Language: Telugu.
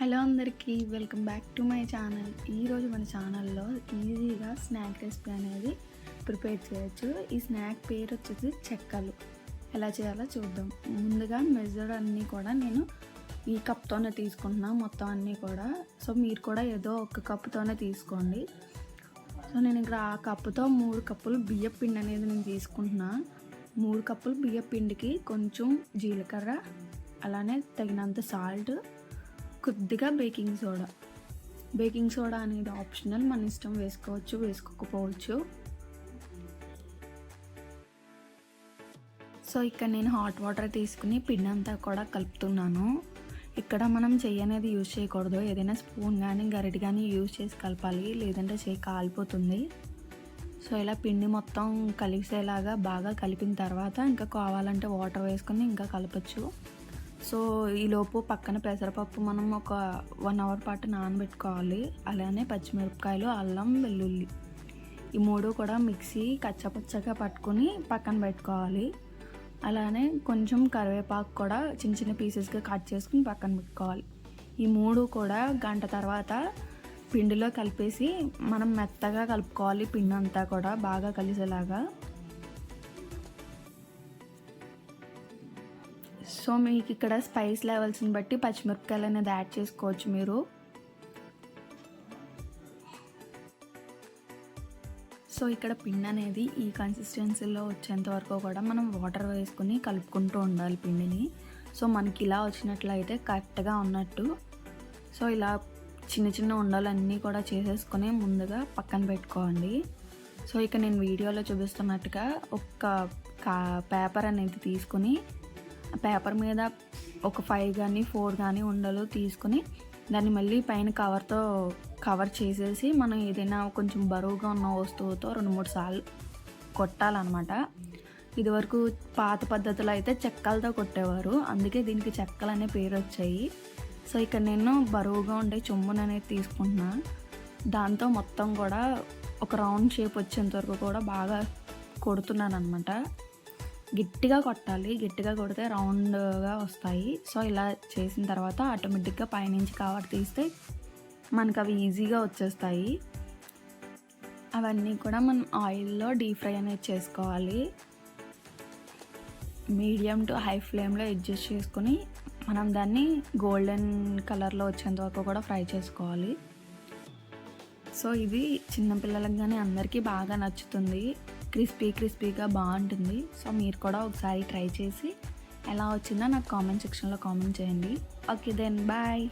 హలో అందరికీ welcome back to my channel. ఈరోజు మన ఛానల్లో ఈజీగా స్నాక్ రెసిపీ అనేది ప్రిపేర్ చేయొచ్చు. ఈ స్నాక్ పేరు వచ్చేసి చెక్కలు. ఎలా చేయాలో చూద్దాం. ముందుగా మెజర్ అన్నీ కూడా నేను ఈ కప్తోనే తీసుకుంటున్నా మొత్తం అన్నీ కూడా. సో మీరు కూడా ఏదో ఒక కప్పుతోనే తీసుకోండి. సో నేను ఇక్కడ ఆ కప్పుతో మూడు కప్పులు బియ్య పిండి అనేది నేను తీసుకుంటున్నా. మూడు కప్పులు బియ్య పిండికి కొంచెం జీలకర్ర అలానే తగినంత సాల్ట్ కొద్దిగా బేకింగ్ సోడా. బేకింగ్ సోడా అనేది ఆప్షనల్. మన ఇష్టం వేసుకోవచ్చు వేసుకోకపోవచ్చు. సో ఇక్కడ నేను హాట్ వాటర్ తీసుకుని పిండి అంతా కూడా కలుపుతున్నాను. ఇక్కడ మనం చెయ్యి అనేది యూజ్ చేయకూడదు. ఏదైనా స్పూన్ కానీ గరిటె కానీ యూజ్ చేసి కలపాలి. లేదంటే చెయ్యి కాలిపోతుంది. సో ఇలా పిండి మొత్తం కలిసేలాగా బాగా కలిపిన తర్వాత ఇంకా కావాలంటే వాటర్ వేసుకుని ఇంకా కలపచ్చు. సో ఈలోపు పక్కన పెసరపప్పు మనం ఒక వన్ అవర్ పాటు నానబెట్టుకోవాలి. అలానే పచ్చిమిరపకాయలు అల్లం వెల్లుల్లి. ఈ మూడు కూడా మిక్సీ కచ్చపచ్చగా పట్టుకొని పక్కన పెట్టుకోవాలి. అలానే కొంచెం కరివేపాకు కూడా చిన్న చిన్న పీసెస్గా కట్ చేసుకుని పక్కన పెట్టుకోవాలి. ఈ మూడు కూడా గంట తర్వాత పిండిలో కలిపేసి మనం మెత్తగా కలుపుకోవాలి పిండి అంతా కూడా బాగా కలిసేలాగా. సో మీకు ఇక్కడ స్పైస్ లెవెల్స్ని బట్టి పచ్చిమిరపకాయలు అనేది యాడ్ చేసుకోవచ్చు మీరు. సో ఇక్కడ పిండి అనేది ఈ కన్సిస్టెన్సీలో వచ్చేంత వరకు కూడా మనం వాటర్ వేసుకుని కలుపుకుంటూ ఉండాలి పిండిని. సో మనకి ఇలా వచ్చినట్లయితే కరెక్ట్గా ఉన్నట్టు. సో ఇలా చిన్న చిన్న ఉండాలన్నీ కూడా చేసేసుకొని ముందుగా పక్కన పెట్టుకోండి. సో ఇక నేను వీడియోలో చూపిస్తున్నట్టుగా ఒక కా పేపర్ అనేది తీసుకుని పేపర్ మీద ఒక ఫైవ్ కానీ ఫోర్ కానీ ఉండలు తీసుకుని దాన్ని మళ్ళీ పైన కవర్తో కవర్ చేసేసి మనం ఏదైనా కొంచెం బరువుగా ఉన్న వస్తువుతో రెండు మూడు సార్లు కొట్టాలన్నమాట. ఇదివరకు పాత పద్ధతిలో అయితే చెక్కలతో కొట్టేవారు. అందుకే దీనికి చెక్కలు అనే పేరు వచ్చాయి. సో ఇక్కడ నేను బరువుగా ఉండే చెమ్మును అనేది తీసుకుంటున్నా. దాంతో మొత్తం కూడా ఒక రౌండ్ షేప్ వచ్చేంత వరకు కూడా బాగా కొడుతున్నాను అనమాట గట్టిగా కొట్టాలి. గట్టిగా కొడితే రౌండ్గా వస్తాయి. సో ఇలా చేసిన తర్వాత ఆటోమేటిక్గా పైనుంచి కవర్ తీస్తే మనకు అవి ఈజీగా వచ్చేస్తాయి. అవన్నీ కూడా మనం ఆయిల్లో డీప్ ఫ్రై అనేది చేసుకోవాలి. మీడియం టు హై ఫ్లేమ్లో అడ్జస్ట్ చేసుకొని మనం దాన్ని గోల్డెన్ కలర్లో వచ్చేంత వరకు కూడా ఫ్రై చేసుకోవాలి. సో ఇది చిన్నపిల్లలకు కానీ అందరికీ బాగా నచ్చుతుంది. క్రిస్పీ క్రిస్పీగా బాగుంటుంది. సో మీరు కూడా ఒకసారి ట్రై చేసి ఎలా వచ్చిందో నాకు కామెంట్ సెక్షన్లో కామెంట్ చేయండి. Okay then bye.